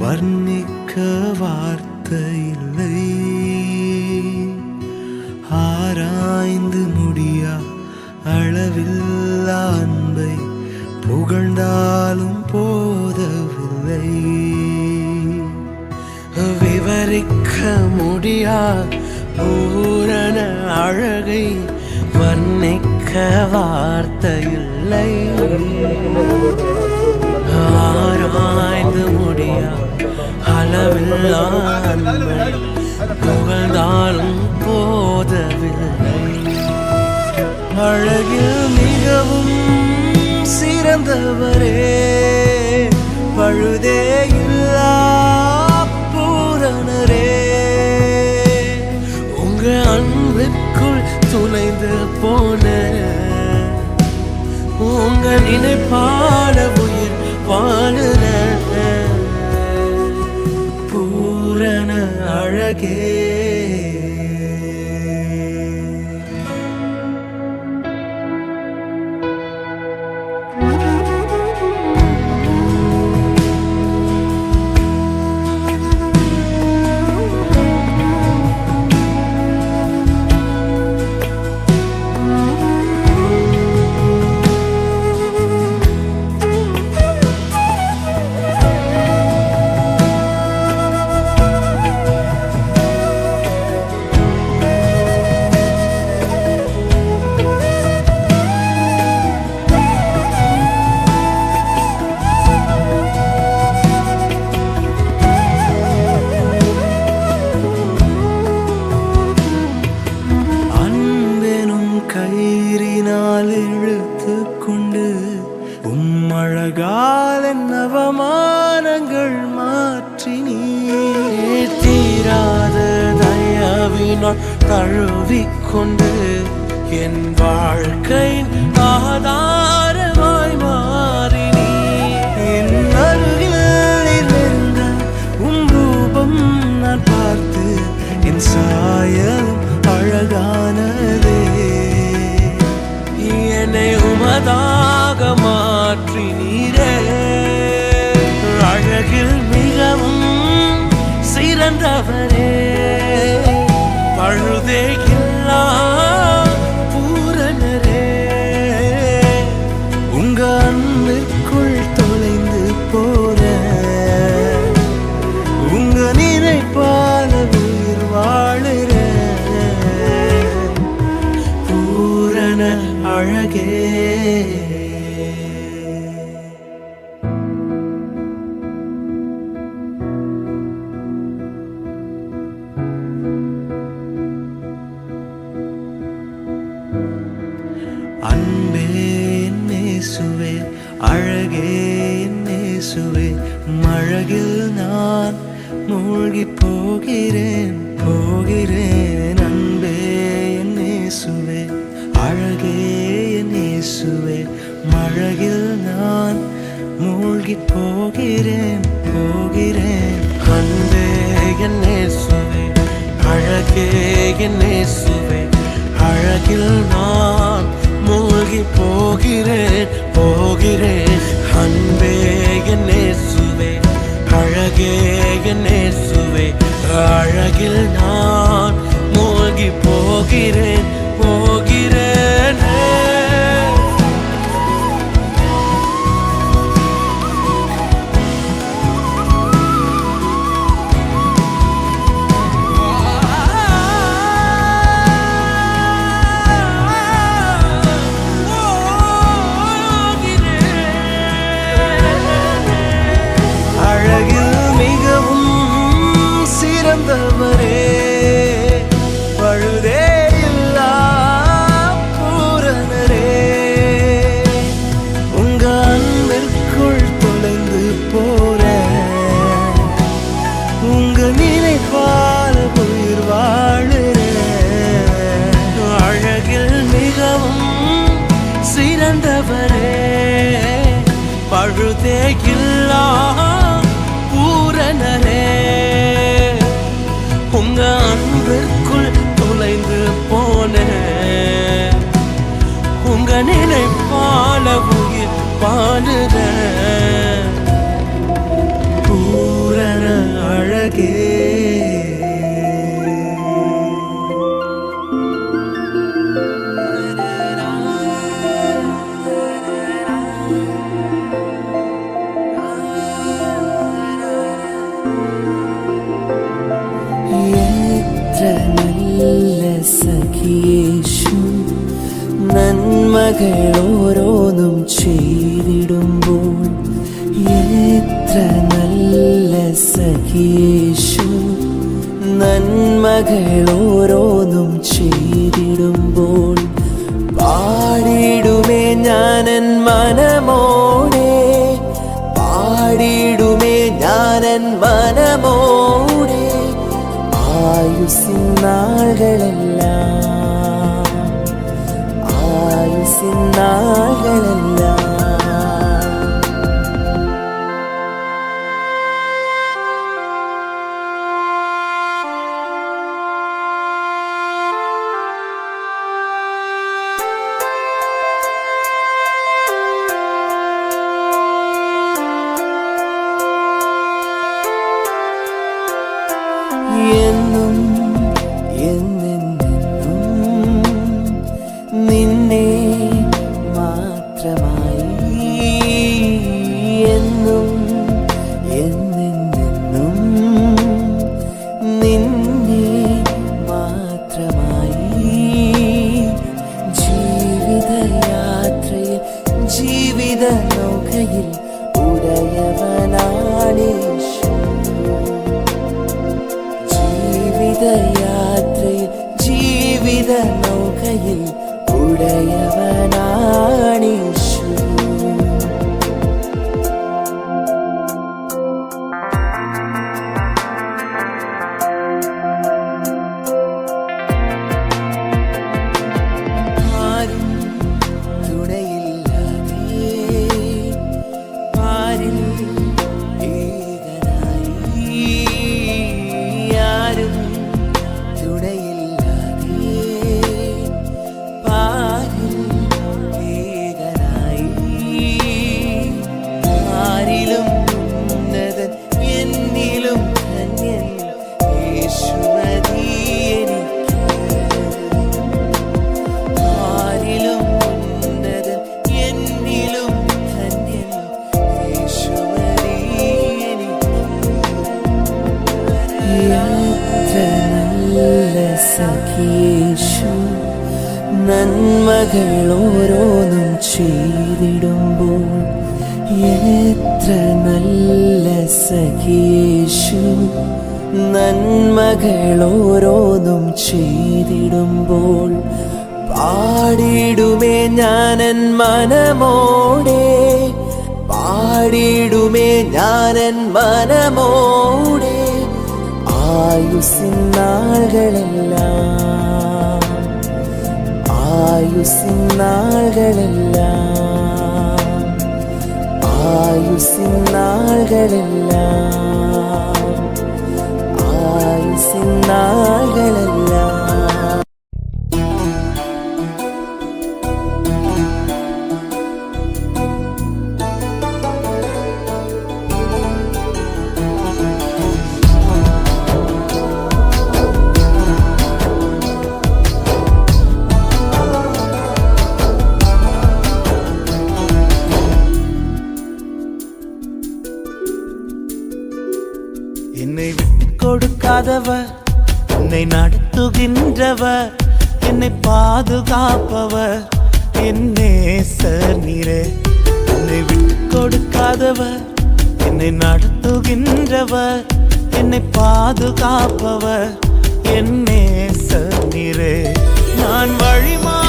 வர்ணிக்க வார்த்தை இல்லை ஆராய்ந்து முடியா அளவில்லா அன்பை புகழ்ந்தாலும் போதவில்லை. விவரிக்க முடியா பூரண அழகை வர்ணிக்க வார்த்தையில்லை. ஆராய்ந்து அளவில்லா அன்பை புகழ்ந்தாலும் போதவில்லை. அழகில் மிகவும் சிறந்தவரே பழுதே இல்லா பூரணரே. உங்க அன்புக்குள் துணைந்து போன உங்க நினைப்பால உயிர் வாழுற அழகே என் வாழ்க்கை மழகில் நான் மூழ்கி போகிறேன் போகிறேன். அன்பே நேசுவே அழகே நேசுவே அழகில் நான் மூழ்கி போகிறேன் போகிறேன். அன்பே நேசுவே அழகே நேசுவே அழகில் நான் பழுதே നന്മകൾ ഓരോന്നും ചെയ്തിടുമ്പോൾ പാടിടുമേ ഞാനൻ മനമോടെ പാടിടുമേ ഞാനൻ മനമോടെ. ആയുസിൻ നന്മകൾ ഓരോന്നും ചെയ്തിടുമ്പോൾ എത്ര നല്ല സഖിയേശു. നന്മകൾ ഓരോന്നും ചെയ്തിടുമ്പോൾ പാടിടുമേ ഞാനൻ മനമോടെ. പാടിടുമേ ഞാനൻ മനമോടെ. ആയുസിൻ നാളുകളെല്ലാം ആയുസിൻ നാളുകളെല്ലാം ആയുസിൻ നാളുകളെല്ലാം என்னை விட்டு கொடுக்காதவர். என்னை நடத்துகின்றவர். என்னை பாதுகாப்பவர். என்னே சர் நீரே. என்னை விட்டு கொடுக்காதவர். என்னை நடத்துகின்றவர். என்னை பாதுகாப்பவர். என்னே சர் நீரே. நான் வழிமா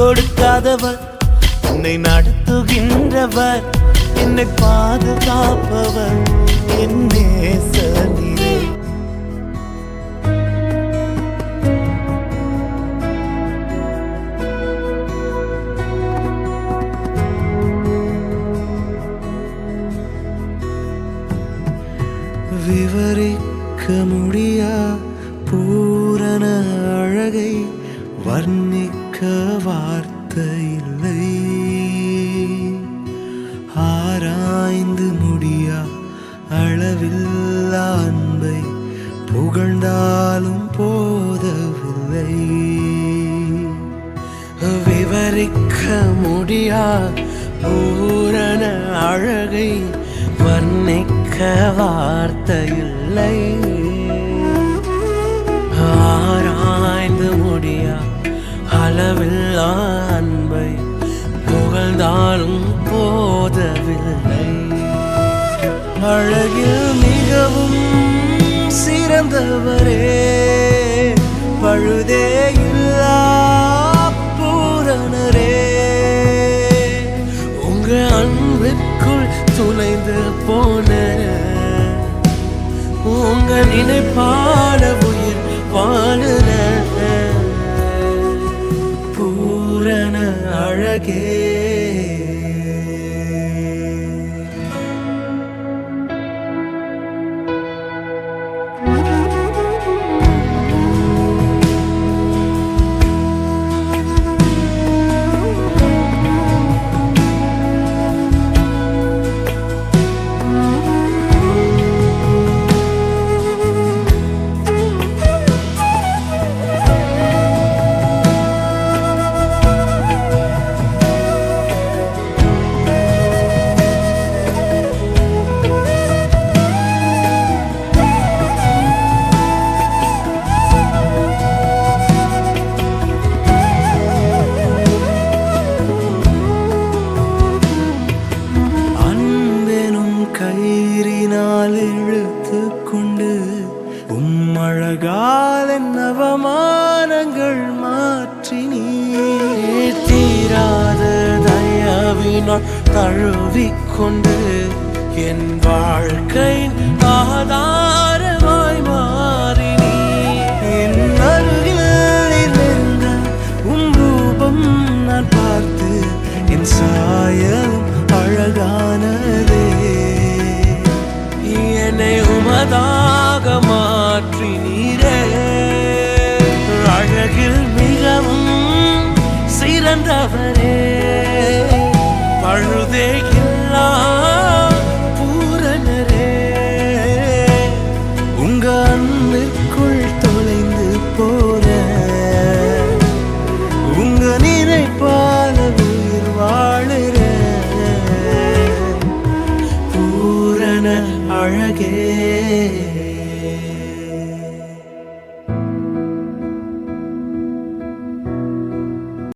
கொடுக்காதவர். உன்னை நடத்துகின்றவர். என்னை பாதுகாப்பவர். என் நேச புகழ்ந்தாலும் போதவில்லை. விவரிக்க முடியா பூரண அழகை வர்ணிக்க வார்த்தையில்லை. ஆராய்ந்து முடியா அளவில்லா அன்பை புகழ்ந்தாலும் போதவில்லை. அழகில் சிறந்தவரே. பழுதே இல்லா பூரணரே. உங்க அன்பிற்குள் துளைந்து போன உங்க நினைப்பாட உயிர் வாழுற பூரண அழகே.